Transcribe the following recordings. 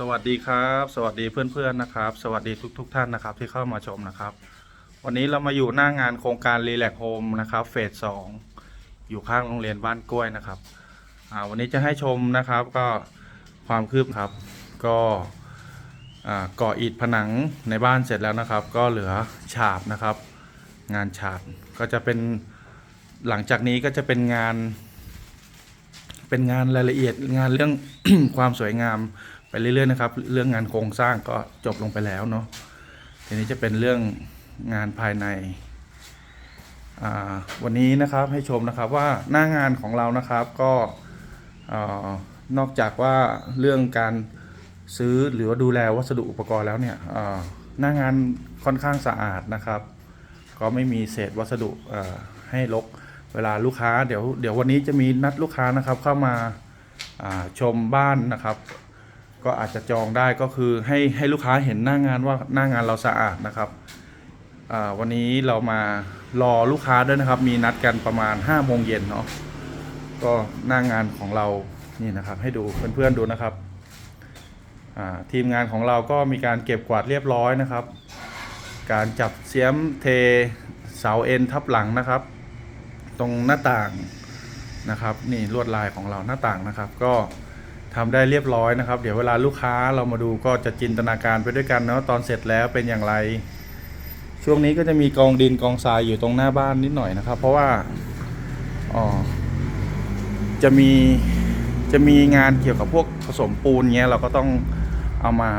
สวัสดีครับ สวัสดีเพื่อนๆนะครับ สวัสดีทุกๆท่านนะครับที่เข้ามาชมนะครับ วันนี้เรามาอยู่หน้างานโครงการรีแลกโฮมนะครับเฟสสองอยู่ข้างโรงเรียนบ้านกล้วยนะครับวันนี้จะให้ชมนะครับก็ความคืบครับ ก็อ่าก่ออิฐผนังในบ้านเสร็จแล้วนะครับ ก็เหลือฉาบนะครับ งานฉาบก็จะเป็นหลังจากนี้ก็จะเป็นงาน เป็นงานรายละเอียดงานเรื่องความสวยงาม ไปเรื่อยๆนะครับ เรื่องงานโครงสร้างก็จบลงไปแล้วเนาะทีนี้จะเป็นเรื่องงานภายในวันนี้นะครับให้ชมนะครับว่าหน้างานของเรานะครับก็อนอกจากว่าเรื่องการซื้อหรือว่าดูแลวัสดุอุปกรณ์แล้วเนี่ยหน้างานค่อนข้างสะอาดนะครับ ก็ไม่มีเศษวัสดุให้รกเวลาลูกค้าเดี๋ยวเดี๋ยววันนี้จะมีนัดลูกค้านะครับเข้ามาาชมบ้านนะครับ ก็อาจจะจองได้ก็คือให้ให้ลูกค้าเห็นหน้างานว่าหน้างานเราสะอาดนะครับวันนี้เรามารอลูกค้าด้วยนะครับ มีนัดกันประมาณ5โมงเย็นเนาะก็หน้างานของเรานี่นะครับ ให้ดูเพื่อนๆดูนะครับทีมงานของเราก็มีการเก็บกวาดเรียบร้อยนะครับ การจับเสียมเทเสาเอ็นทับหลังนะครับ ตรงหน้าต่างนะครับ นี่ลวดลายของเราหน้าต่างนะครับ ก็ ทำได้เรียบร้อยนะครับ เดี๋ยวเวลาลูกค้าเรามาดูก็จะจินตนาการไปด้วยกันเนาะตอนเสร็จแล้วเป็นอย่างไร ช่วงนี้ก็จะมีกองดินกองทรายอยู่ตรงหน้าบ้านนิดหน่อยนะครับ เพราะว่าอ๋อจะมีจะมีงานเกี่ยวกับพวกผสมปูนเงี้ยเราก็ต้องเอามา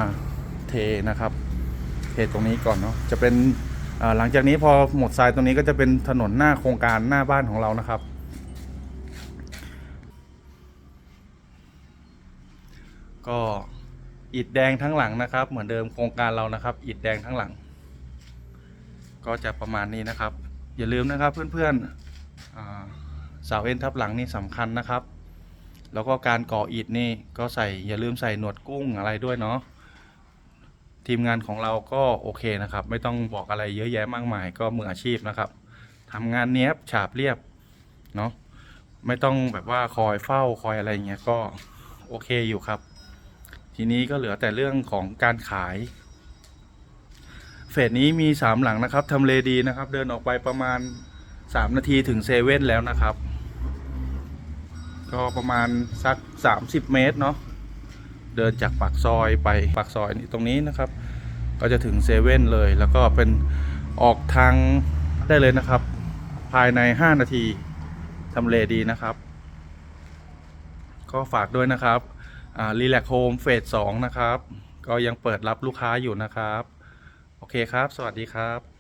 เทนะครับ เทตรงนี้ก่อนเนาะจะเป็นหลังจากนี้พอหมดทรายตรงนี้ก็จะเป็นถนนหน้าโครงการหน้าบ้านของเรานะครับ ก็อิฐแดงทั้งหลังนะครับ เหมือนเดิมโครงการเรานะครับ อิฐแดงทั้งหลัง ก็จะประมาณนี้นะครับ อย่าลืมนะครับเพื่อนๆอ่าเสาเอ็นทับหลังนี่สำคัญนะครับ แล้วก็การก่ออิฐนี่ก็ใส่อย่าลืมใส่หนวดกุ้งอะไรด้วยเนาะทีมงานของเราก็โอเคนะครับ ไม่ต้องบอกอะไรเยอะแยะมากมาย ก็มืออาชีพนะครับทำงานเนี้ยบฉาบเรียบเนาะไม่ต้องแบบว่าคอยเฝ้าคอยอะไรเงี้ยก็โอเคอยู่ครับ ทีนี้ก็เหลือแต่เรื่องของการขาย เฟสนี้มีสามหลังนะครับทำเลดีนะครับ เดินออกไปประมาณสามนาทีถึงเซเว่นแล้วนะครับ ก็ประมาณสักสามสิบเมตรเนาะเดินจากปากซอยไปปากซอยนี่ตรงนี้นะครับ ก็จะถึงเซเว่นเลย แล้วก็เป็นออกทางได้เลยนะครับ ภายใน 5 นาทีทำเลดีนะครับ ก็ฝากด้วยนะครับ รีแลกโฮมเฟสสองนะครับ ก็ยังเปิดรับลูกค้าอยู่นะครับ โอเคครับ สวัสดีครับ